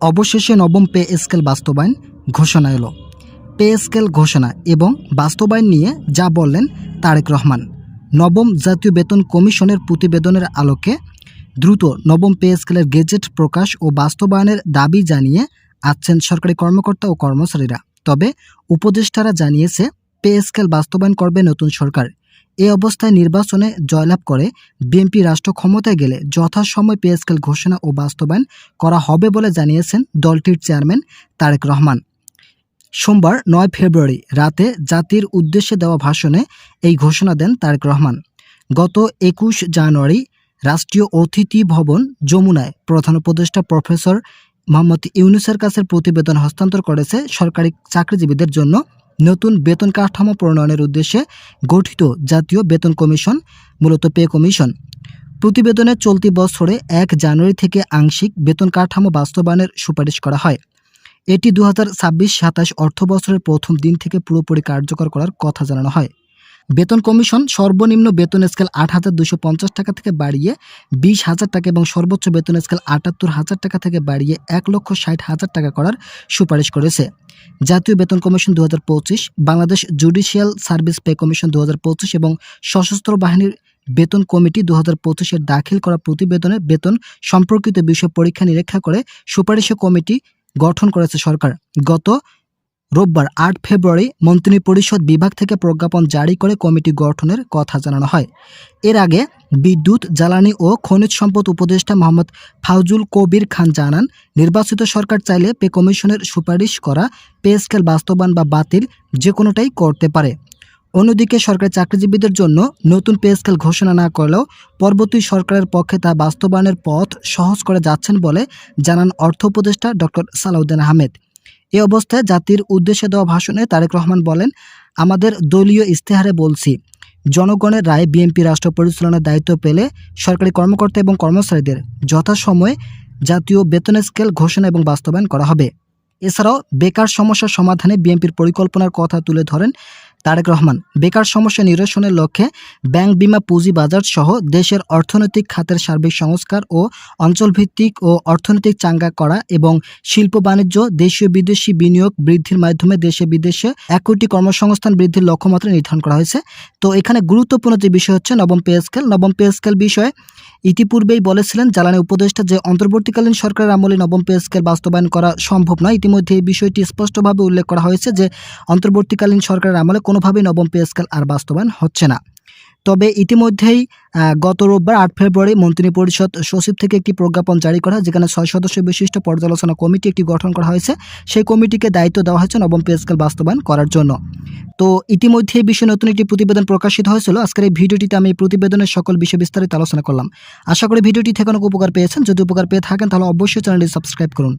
অবশেষে নবম pay scale বাস্তবায়ন ঘোষণা এলো। পে স্কেল ঘোষণা এবং বাস্তবায়ন নিয়ে যা বললেন তারেক রহমান। নবম জাতীয় বেতন কমিশনের প্রতিবেদনের আলোকে দ্রুত নবম পে স্কেলের গেজেট প্রকাশ ও বাস্তবায়নের দাবি জানিয়ে আসছেন সরকারি কর্মকর্তা ও কর্মচারীরা। তবে উপদেষ্টারা জানিয়েছে, পে স্কেল বাস্তবায়ন করবে নতুন সরকার। এ অবস্থায় নির্বাচনে জয়লাভ করে বিএনপি রাষ্ট্র ক্ষমতায় গেলে যথাসময় পে স্কেল ঘোষণা ও বাস্তবায়ন করা হবে বলে জানিয়েছেন দলটির চেয়ারম্যান তারেক রহমান। সোমবার নয় ফেব্রুয়ারি রাতে জাতির উদ্দেশ্যে দেওয়া ভাষণে এই ঘোষণা দেন তারেক রহমান। গত একুশ জানুয়ারি রাষ্ট্রীয় অতিথি ভবন যমুনায় প্রধান উপদেষ্টা প্রফেসর মোহাম্মদ ইউনুসের কাছে প্রতিবেদন হস্তান্তর করেছে সরকারি চাকরিজীবীদের জন্য নতুন বেতন কাঠামো প্রণয়নের উদ্দেশ্যে গঠিত জাতীয় বেতন কমিশন, মূলত পে কমিশন। প্রতিবেদনে চলতি বছরে এক জানুয়ারি থেকে আংশিক বেতন কাঠামো বাস্তবায়নের সুপারিশ করা হয়। এটি দু হাজার ছাব্বিশ সাতাশ অর্থ বছরের প্রথম দিন থেকে পুরোপুরি কার্যকর করার কথা জানানো হয়। বেতন কমিশন সর্বনিম্ন বেতন স্কেল আট হাজার দুশো পঞ্চাশ টাকা থেকে বাড়িয়ে বিশ হাজার টাকা এবং সর্বোচ্চ বেতন স্কেল আটাত্তর হাজার টাকা থেকে বাড়িয়ে এক লক্ষ ষাট হাজার টাকা করার সুপারিশ করেছে। জাতীয় বেতন কমিশন দু হাজার পঁচিশ, Bangladesh judicial service pay commission দু হাজার পঁচিশ এবং সশস্ত্র বাহিনীর বেতন কমিটি দু হাজার পঁচিশের দাখিল করা প্রতিবেদনে বেতন সম্পর্কিত বিষয় পরীক্ষা নিরীক্ষা করে সুপারিশ কমিটি গঠন করেছে সরকার। গত রোববার আট ফেব্রুয়ারি মন্ত্রী পরিষদ বিভাগ থেকে প্রজ্ঞাপন জারি করে কমিটি গঠনের কথা জানানো হয়। এর আগে বিদ্যুৎ, জ্বালানি ও খনিজ সম্পদ উপদেষ্টা মোহাম্মদ ফাউজুল কবির খান জানান, নির্বাচিত সরকার চাইলে পে কমিশনের সুপারিশ করা পে স্কেল বাস্তবায়ন বা বাতিল যে কোনোটাই করতে পারে। অন্যদিকে সরকারি চাকরিজীবীদের জন্য নতুন পে স্কেল ঘোষণা না করলেও পরবর্তী সরকারের পক্ষে তা বাস্তবায়নের পথ সহজ করে যাচ্ছেন বলে জানান অর্থ উপদেষ্টা ডক্টর সালাউদ্দিন আহমেদ। এ অবস্থায় জাতির উদ্দেশ্যে দেওয়া ভাষণে তারেক রহমান বলেন, আমাদের দলীয় ইস্তেহারে বলছি, জনগণের রায় বিএনপি রাষ্ট্র পরিচালনার দায়িত্ব পেলে সরকারি কর্মকর্তা এবং কর্মচারীদের যথাসময়ে জাতীয় বেতন স্কেল ঘোষণা এবং বাস্তবায়ন করা হবে। এছাড়াও বেকার সমস্যা সমাধানে বিএনপির পরিকল্পনার কথা তুলে ধরেন তারেক রহমান। বেকার সমস্যা নিরসনের লক্ষ্যে ব্যাংক বিমা পুঁজি বাজার সহ দেশের অর্থনৈতিক খাতের সার্বিক সংস্কার ও অঞ্চলভিত্তিক ও অর্থনৈতিক চাঙ্গা করা এবং শিল্প বাণিজ্য, দেশীয় বিদেশি বিনিয়োগ বৃদ্ধির মাধ্যমে দেশে বিদেশে এক কোটি কর্মসংস্থান বৃদ্ধির লক্ষ্যমাত্রা নির্ধারণ করা হয়েছে। তো এখানে গুরুত্বপূর্ণ যে বিষয় হচ্ছে নবম পে স্কেল। নবম পে স্কেল বিষয়ে ইতিপূর্বেই বলেছিলেন জ্বালানি উপদেষ্টা যে অন্তর্বর্তীকালীন সরকারের আমলে নবম পে স্কেল বাস্তবায়ন করা সম্ভব নয়। ইতিমধ্যে এই বিষয়টি স্পষ্টভাবে উল্লেখ করা হয়েছে যে অন্তর্বর্তীকালীন সরকারের আমলে কোনোভাবেই নবম পে স্কেল আর বাস্তবায়ন হচ্ছে না। তবে ইতিমধ্যেই গত রোববার আট ফেব্রুয়ারি মন্ত্রী পরিষদ সচিব থেকে একটি প্রজ্ঞাপন জারি করা, যেখানে ছয় সদস্য বিশিষ্ট পর্যালোচনা কমিটি একটি গঠন করা হয়েছে। সেই কমিটিকে দায়িত্ব দেওয়া হয়েছে নবম পে স্কেল বাস্তবায়ন করার জন্য। তো ইতিমধ্যে এই বিষয়ে নতুন একটি প্রতিবেদন প্রকাশিত হয়েছিল। আজকের এই ভিডিওটিতে আমি এই প্রতিবেদনের সকল বিষয় বিস্তারিত আলোচনা করলাম। আশা করি ভিডিওটি থেকে অনেক উপকার পেয়েছেন। যদি উপকার পেয়ে থাকেন, তাহলে অবশ্যই চ্যানেলটি সাবস্ক্রাইব করুন।